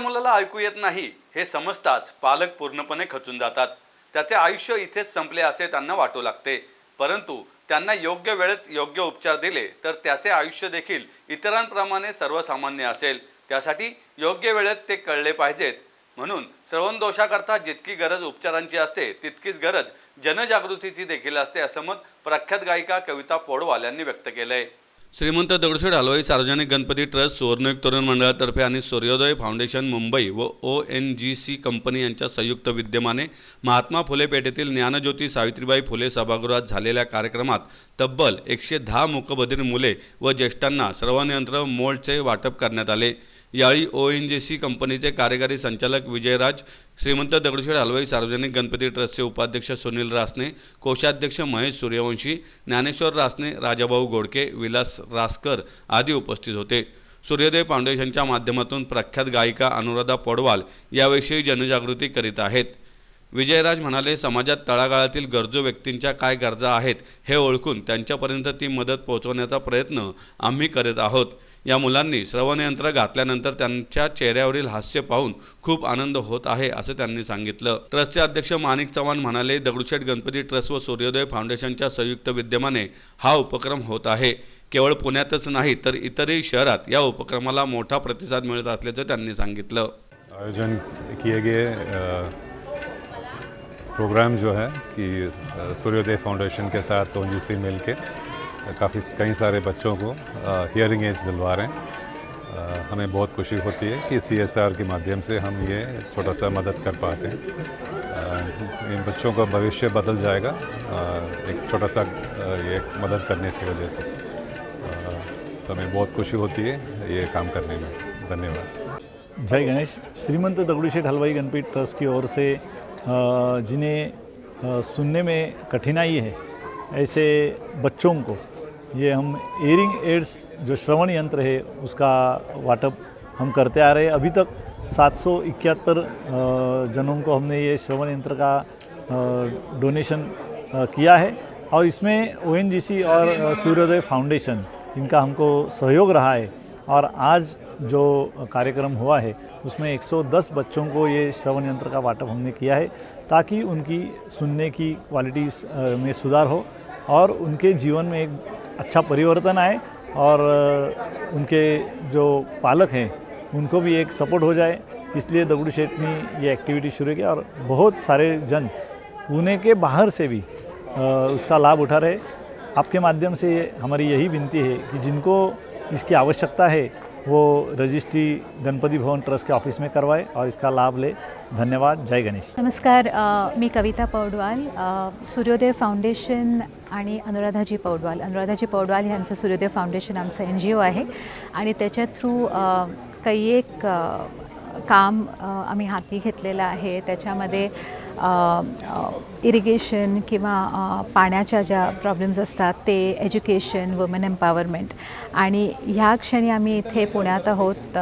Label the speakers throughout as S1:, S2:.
S1: मुलाला ऐकू येत नाही हे समजताच पालक पूर्णपणे खचून जातात. त्याचे आयुष्य इथेच संपले असे त्यांना वाटू लागते. परंतु त्यांना योग्य वेळेत योग्य उपचार दिले तर त्याचे आयुष्य देखील इतरांप्रमाणे सर्वसामान्य असेल. त्यासाठी योग्य वेळेत ते कळले पाहिजेत. म्हणून श्रवण दोषाकरता जितकी गरज उपचारांची असते तितकीच गरज जनजागृतीची देखील असते असं मत प्रख्यात गायिका कविता पोडवाल यांनी व्यक्त केलंय. श्रीमंत दगडूशेठ हलवाई सार्वजनिक गणपती ट्रस्ट सुवर्णयुग तरुण मंडळातर्फे आणि सूर्योदय फाउंडेशन मुंबई व O N G C company यांच्या संयुक्त विद्यमाने महात्मा फुले पेठेतील ज्ञानज्योती सावित्रीबाई फुले सभागृहात झालेल्या कार्यक्रमात तब्बल एकशे दहा मुकबधीर मुले व ज्येष्ठांना सर्वनियंत्र मोल्डचे वाटप करण्यात आले. यावेळी ओ एन जी सी कंपनीचे कार्यकारी संचालक विजयराज श्रीमंत दगडूशेठ हलवाई सार्वजनिक गणपती ट्रस्टचे उपाध्यक्ष सुनील रासने कोषाध्यक्ष महेश सूर्यवंशी ज्ञानेश्वर रासने राजाभाऊ गोडके विलास रासकर आदी उपस्थित होते. सूर्योदय फाउंडेशनच्या माध्यमातून प्रख्यात गायिका अनुराधा पडवाल याविषयी जनजागृती करीत आहेत. विजयराज म्हणाले समाजात तळागाळातील गरजू व्यक्तींच्या काय गरजा आहेत हे ओळखून त्यांच्यापर्यंत ती मदत पोहोचवण्याचा प्रयत्न आम्ही करीत आहोत. या मुलांनी श्रवणयंत्र घातल्यानंतर त्यांच्या चेहऱ्यावरील हास्य पाहून खूप आनंद होत आहे असं त्यांनी सांगितलं. ट्रस्टचे अध्यक्ष माणिक चव्हाण म्हणाले दगडूशेठ गणपती ट्रस्ट व सूर्योदय फाउंडेशनच्या संयुक्त विद्यमाने हा उपक्रम होत आहे. केवळ पुण्यातच नाही तर इतरही शहरात या उपक्रमाला मोठा प्रतिसाद मिळत असल्याचं त्यांनी सांगितलं.
S2: आयोजन किए गए प्रोग्राम जो है कि सूर्योदय फाउंडेशन के साथ ओ मिल के काफ़ी कई सारे बच्चों को हियरिंग एड्स दिलवा रहे हैं। हमें बहुत खुशी होती है कि सी एस आर के माध्यम से हम ये छोटा सा मदद कर पाते हैं। इन बच्चों का भविष्य बदल जाएगा एक छोटा सा ये मदद करने से वजह से। तो हमें बहुत खुशी होती है ये काम करने में। धन्यवाद।
S3: जय गणेश। श्रीमंत दगड़ूशेठ हलवाई गणपति ट्रस्ट की ओर से जिन्हें सुनने में कठिनाई है, ऐसे बच्चों को ये हम एयरिंग एड्स जो श्रवण यंत्र है, उसका वाटप हम करते आ रहे हैं। अभी तक सात सौ इकहत्तर जनों को हमने ये श्रवण यंत्र का डोनेशन किया है। और इसमें ओएनजीसी और सूर्योदय फाउंडेशन इनका हमको सहयोग रहा है। और आज जो कार्यक्रम हुआ है, उसमें 110 बच्चों को ये श्रवण यंत्र का वाटप हमने किया है, ताकि उनकी सुनने की क्वालिटी में सुधार हो और उनके जीवन में एक अच्छा परिवर्तन आए और उनके जो पालक हैं, उनको भी एक सपोर्ट हो जाए। इसलिए दगड़ू शेठ ने ये एक्टिविटी शुरू की और बहुत सारे जन पुणे के बाहर से भी उसका लाभ उठा रहे। आपके माध्यम से हमारी यही विनती है कि जिनको इसकी आवश्यकता है वो रजिस्ट्री गणपति भवन ट्रस्ट के ऑफिस में करवाए और इसका लाभ ले। धन्यवाद। जय गणेश।
S4: नमस्कार मी कविता पौडवाल सूर्योदय फाउंडेशन आणि अनुराधाजी पौडवाल. अनुराधाजी पौडवाल यांचं सूर्योदय फाउंडेशन आमचं एन जी ओ आहे आणि त्याच्या थ्रू काही एक काम आम्ही हाती घेतलेलं आहे. त्याच्यामध्ये इरिगेशन किंवा पाण्याच्या ज्या प्रॉब्लेम्स असतात ते एज्युकेशन वुमन एम्पॉवरमेंट आणि ह्या क्षणी आम्ही इथे पुण्यात आहोत.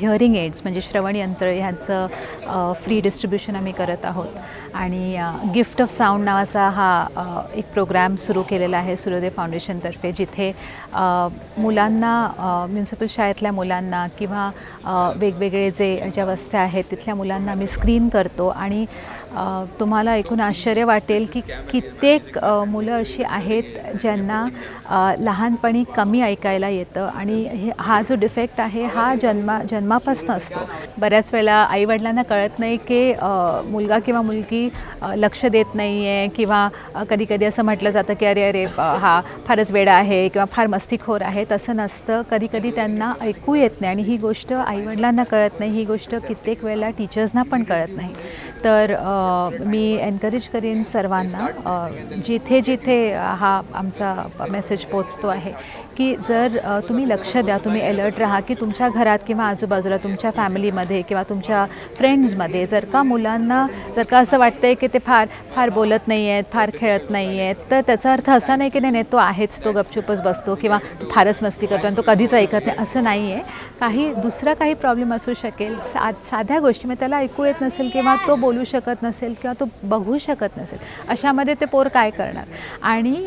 S4: हिअरिंग एड्स म्हणजे श्रवणयंत्र ह्याचं फ्री डिस्ट्रीब्युशन आम्ही करत आहोत. आणि गिफ्ट ऑफ साऊंड नावाचा हा एक प्रोग्राम सुरू केलेला आहे सूर्योदय फाउंडेशनतर्फे जिथे मुलांना म्युन्सिपल शाळेतल्या मुलांना किंवा वेगवेगळे जे ज्या वस्त्या आहेत तिथल्या मुलांना आम्ही स्क्रीन करतो. आणि तुम्हाला ऐकून आश्चर्य वाटेल की कित्येक मुलं अशी आहेत ज्यांना लहानपणी कमी ऐकायला येतं आणि हे हा जो डिफेक्ट आहे हा जन्मा जन्मापासून असतो. बऱ्याच वेळेला आईवडिलांना कळत नाही की मुलगा किंवा मुलगी लक्ष देत नाही आहे किंवा कधी कधी असं म्हटलं जातं की अरे अरे हा फारच वेडा आहे किंवा फार मस्तीखोर आहे तसं नसतं. कधी कधी त्यांना ऐकू येत नाही आणि ही गोष्ट आईवडिलांना कळत नाही ही गोष्ट कित्येक वेळेला टीचर्सना पण कळत नाही. तर मी एनकरेज करेन सर्वांना जिथे जिथे हा आमचा मेसेज पोचतो आहे की जर तुम्ही लक्ष द्या तुम्ही अलर्ट राहा की तुमच्या घरात किंवा आजूबाजूला तुमच्या फॅमिलीमध्ये किंवा तुमच्या फ्रेंड्समध्ये जर का मुलांना जर का असं वाटतं आहे की ते फार फार बोलत नाही आहेत फार खेळत नाही आहेत तर त्याचा अर्थ असा नाही की नाही नाही तो आहेच तो गपचुपच बसतो किंवा तो फारच मस्ती करतो आणि तो कधीच ऐकत नाही असं नाही आहे काही दुसरा काही प्रॉब्लेम असू शकेल सा साध्या गोष्टी मग त्याला ऐकू येत नसेल किंवा तो बोल शकत नसेल किंवा तो बघू शकत नसेल अशामध्ये ते पोर काय करणार? आणि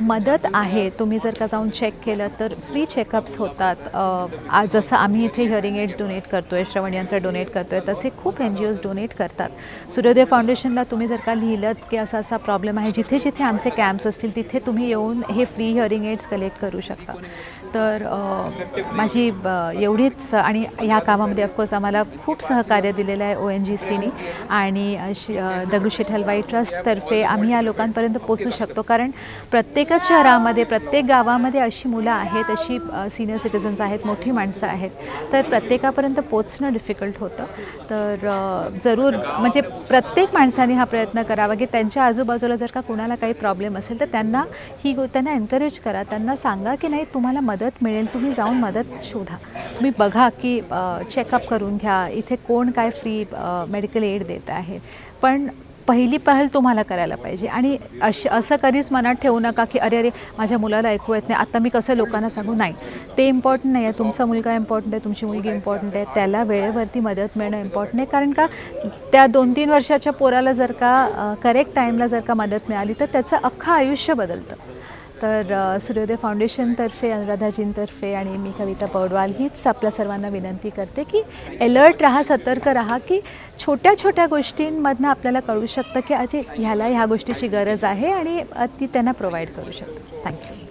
S4: मदत आहे तुम्ही जर का जाऊन चेक केलं तर फ्री चेकअप्स होतात. आज जसं आम्ही इथे हिअरिंग एड्स डोनेट करतो आहे श्रवणयंत्र डोनेट करतो आहे तसे खूप एन जी ओज डोनेट करतात. सूर्योदय फाउंडेशनला तुम्ही जर का लिहिलं की असा असा प्रॉब्लेम आहे जिथे जिथे आमचे कॅम्प्स असतील तिथे तुम्ही येऊन हे फ्री हिअरिंग एड्स कलेक्ट करू शकता. तर माझी ब- एवढीच आणि ह्या कामामध्ये ऑफकोर्स आम्हाला खूप सहकार्य दिलेलं आहे ओ एन जी सीनी आणि श दगडूशेठ हलवाई ट्रस्टतर्फे आम्ही या लोकांपर्यंत पोचू शकतो. कारण प्रत्येकच शहरामध्ये प्रत्येक गावामध्ये अशी मुलं आहेत अशी सिनियर सिटिझन्स आहेत मोठी माणसं आहेत. तर प्रत्येकापर्यंत पोचणं डिफिकल्ट होतं. तर जरूर म्हणजे प्रत्येक माणसाने हा प्रयत्न करावा की त्यांच्या आजूबाजूला जर का कुणाला काही प्रॉब्लेम असेल तर त्यांना ही गो त्यांना एनकरेज करा. त्यांना सांगा की नाही तुम्हाला मदत मिळेल तुम्ही जाऊन मदत शोधा. तुम्ही बघा की चेकअप करून घ्या. इथे कोण काय फ्री मेडिकल एड देत. आहे. पण पहिली पहल तुम्हाला करायला पाहिजे. आणि अश असं कधीच मनात ठेवू नका की अरे अरे माझ्या मुलाला ऐकू येत नाही. आता मी कसं लोकांना सांगू? नाही. ते इम्पॉर्टंट नाही आहे. तुमचा मुलगा इम्पॉर्टंट आहे. तुमची मुलगी इम्पॉर्टंट आहे. त्याला वेळेवरती मदत मिळणं इम्पॉर्टंट आहे कारण का त्या दोन तीन वर्षाच्या पोराला जर का करेक्ट टाईमला जर का मदत मिळाली तर त्याचं अख्खं आयुष्य बदलतं. तर सूर्योदय फाउंडेशनतर्फे अनुराधाजींतर्फे आणि मी कविता पौडवाल हीच आपल्या सर्वांना विनंती करते की अलर्ट राहा सतर्क राहा की छोट्या छोट्या गोष्टींमधनं आपल्याला कळू शकतं की अजे ह्याला ह्या गोष्टीची गरज आहे आणि ती त्यांना प्रोव्हाइड करू शकतो थँक्यू